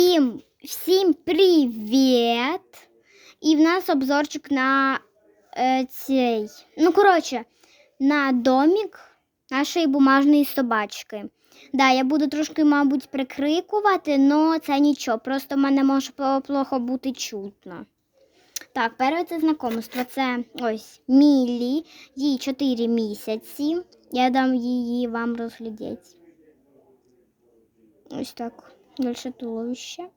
Всім, всім привіт! І в нас обзорчик на е, цей. Ну, коротше, на домик нашої бумажної собачки. Да, я буду трошки, мабуть, прикрикувати, але це нічого. Просто в мене може плохо бути чутно. Так, перше це знайомство. Це ось Мілі, їй 4 місяці. Я дам її вам розглядіти. Ось так. Дальше туловище.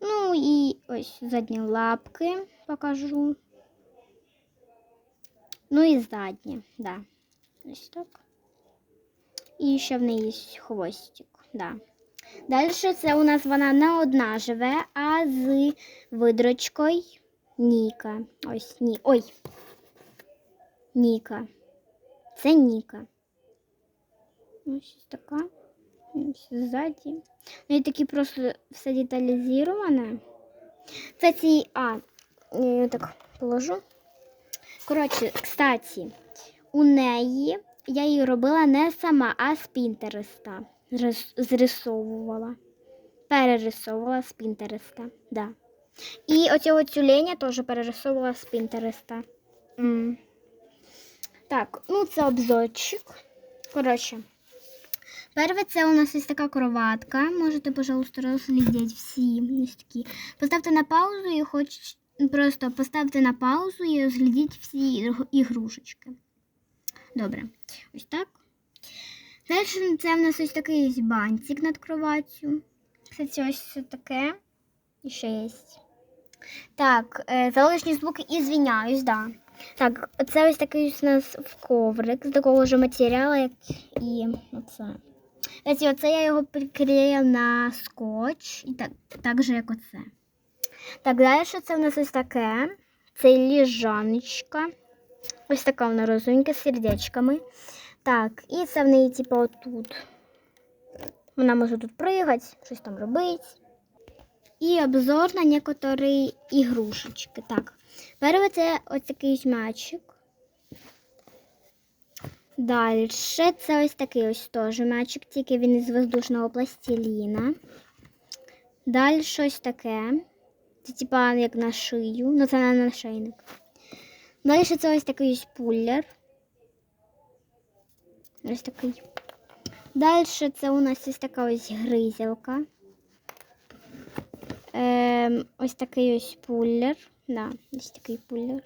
Ну і ось задні лапки покажу. Ну і задні, да. Ось так. І ще в неї є хвостик. Да. Далі це у нас вона не одна живе, а з видрочкою Ніка. Ось ні. Ой. Ніка. Це Ніка. Ось така. Ось ззаді. Ну такі просто все деталізоване. Це ці. А, я так положу. Коротше, кстати, у неї я її робила не сама, а з Пінтереста. Зрис- Зрисовувала. Перерисовувала з Пінтереста. Да. І оцього тюленя теж перерисовувала з Пінтереста. М. Так, ну це обзорчик. Коротше. Перше, це у нас ось така кроватка. Можете, пожалуйста, розглядіти всі ось. Поставте на паузу і хоч просто поставте на паузу і розглядіть всі ігрушечки. Добре, ось так. Далі це в нас ось такий бантик над кроваттю. Кстати, ось таке. І ще є. Так, е, залишні звуки і звіняюсь, да. Так, це ось такий ось у нас коврик з такого ж матеріалу, як і оце. Кстати, оце я його приклеїла на скотч, і так, так же, як оце. Так, далі це в нас ось таке. Це ліжаночка. Ось така вона розумненька з сердечками. Так, і це в неї, типу, отут. Вона може тут пригати, щось там робити. І обзор на некоторі ігрушечки. Так, перше це ось такий ось м'ячик. Далі це ось такий ось теж м'ячик, тільки він із воздушного пластиліна. Далі щось таке. Це типа як на шию, ну це не нашийник. Далі це ось такий ось пуллер. Ось такий. Далі це у нас ось така ось гризялка. Ем, ось такий ось пуллер. Да, ось такий пуллер.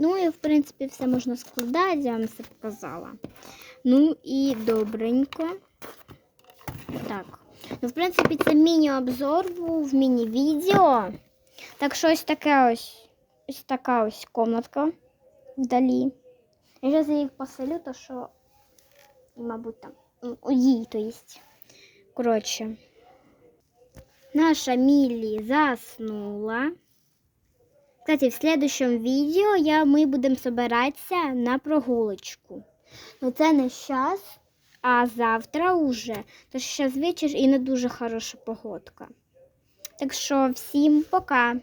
Ну і в принципі все можна складати, я вам все показала. Ну і добренько. Так. Ну, в принципі, це міні-обзор був, міні-відео. Так що ось таке ось ось така ось комнатка вдалі. Я зараз їх поселю, то що, мабуть, там м, у їй, то есть. Коротше. Наша Милли заснула. Кстати, в следующем видео я, мы будем собираться на прогулочку. Но це не сейчас, а завтра уже. Тож зараз вечір і не дуже хороша погодка. Так що всім пока.